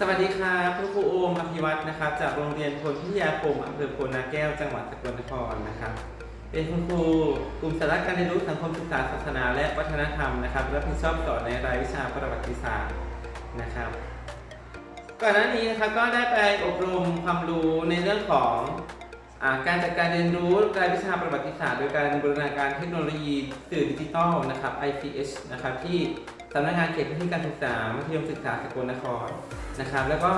สวัสดีครับคุณครูโอมอภิวัฒน์นะครับ จากโรงเรียนพลพิทยาคมอำเภอโพนาแก้ว จังหวัดสกลนครนะครับ เป็นคุณครูกลุ่มสาระการเรียนรู้สังคมศึกษาศาสนาและวัฒนธรรมนะครับรับผิดชอบสอนในรายวิชาประวัติศาสตร์นะครับ ก่อนหน้านี้นะครับก็ได้ไปอบรมความรู้ในเรื่องของอการจัดการเรียนรู้รายวิชาประวัติศาสตร์โดยการบูรณาการเทคโนโลยีสื่อดิจิทัลนะครับ ICH นะครับที่ สำนักงานเขตพื้นที่การศึกษามัธยมศึกษาสกลนครนะครับ แล้วก็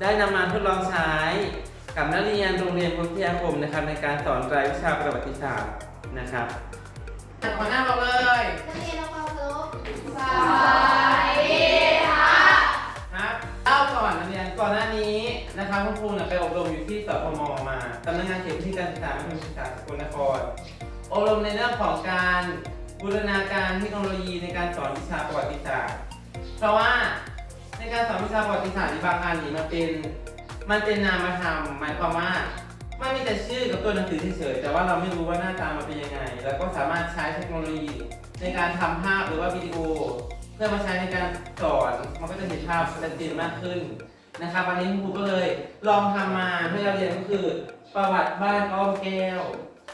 ได้นำมาทดลองใช้กับนักเรียนโรงเรียนพุทธยาคมนะครับ ในการสอนรายวิชาประวัติศาสตร์นะครับขอหน้าบอกเลยนักเรียนเราเคารพครับเล่าก่อนนักเรียนก่อนหน้านี้นะครับคุณครูเนี่ยไปอบรมอยู่ที่สพมมาสำนักงานเขตพื้นที่การศึกษามัธยมศึกษาสกลนครอบรมในเรื่องของการ บูรณาการเทคโนโลยีในการสอนวิชาประวัติศาสตร์ เพราะว่าในการสอนวิชาประวัติศาสตร์ในบางอันนี่มันเป็นมันเป็นนามธรรมหมายความว่ามันมีแต่ชื่อกับตัวหนังสือเฉยๆแต่ว่าเราไม่รู้ว่าหน้าตามันเป็นยังไง แล้วก็สามารถใช้เทคโนโลยี ในการทำภาพหรือว่าวิดีโอ เพื่อมาใช้ในการสอนมันก็จะเห็นภาพชัดเจนมากขึ้นนะครับวันนี้คุณครูก็เลยลองทำมาให้เราเรียนก็คือ ประวัติบ้านอ้อมแก้ว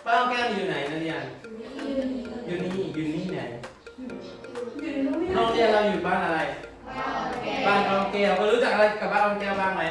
ป้านอ้อมแก้วอยู่ไหนนะเรียนอยู่นี่อยู่นี่ไหนโรงเรียนเราอยู่บ้านอะไร บ้านอ้องแก้วก็รู้จักอะไรกับบ้านอองแก้วบ้างไหม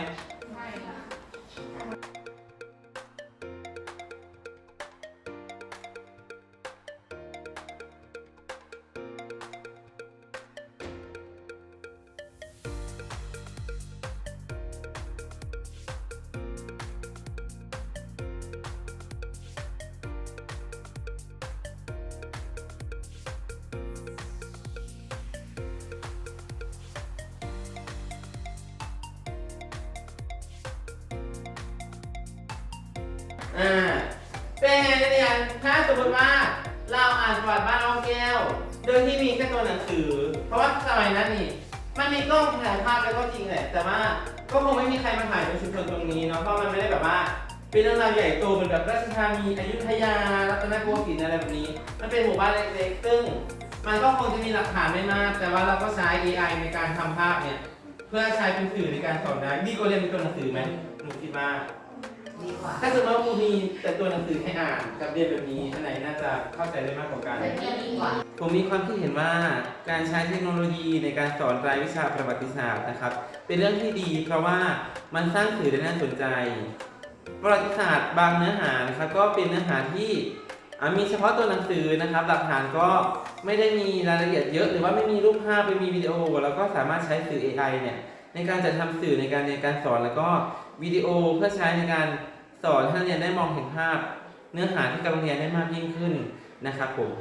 อ่า เป็นไงนักเรียนถ้าสมมติว่าเราอ่านประวัติบ้านอ้อมแก้ว โดยที่มีแค่ตัวหนังสือ เพราะว่าสมัยนั้นนี่ มันมีกล้องถ่ายภาพแล้วก็จริงแหละ แต่ว่าก็คงไม่มีใครมาถ่ายในชุมชนตรงนี้เนาะ เพราะมันไม่ได้แบบว่า เป็นเรื่องราวใหญ่โตเหมือนแบบราชธานีอยุธยา รัตนโกสินทร์อะไรแบบนี้ มันเป็นหมู่บ้านเล็กๆ ซึ่ง มันก็คงจะมีหลักฐานไม่มาก แต่ว่าเราก็ใช้ AI ในการทำภาพเนี่ย เพื่อใช้เป็นสื่อในการสอนได้ดีกว่าเรียนเป็นตัวหนังสือไหมหนูคิดว่า ดีกว่าถ้าสมมติว่าครูมีแต่ตัวหนังสือให้อ่านกับเรียนแบบนี้อันไหนน่าจะเข้าใจได้มากกว่ากันแต่นี่ดีกว่า ผมมีความคิดเห็นว่าการใช้เทคโนโลยีในการสอนรายวิชาประวัติศาสตร์นะครับ เป็นเรื่องที่ดีเพราะว่ามันสร้างสื่อได้น่าสนใจ ประวัติศาสตร์บางเนื้อหานะครับก็เป็นเนื้อหาที่อะมีเฉพาะตัวหนังสือนะครับ หลักฐานก็ไม่ได้มีรายละเอียดเยอะ หรือว่าไม่มีรูปภาพไม่มีวิดีโอ แล้วก็สามารถใช้สื่อ AI เนี่ย ในการจัดทำสื่อในการเรียนการสอนแล้วก็วิดีโอเพื่อใช้ในการสอนให้นักเรียนได้มองเห็นภาพ เนื้อหาที่กำลังเรียนได้มากยิ่งขึ้นนะครับผม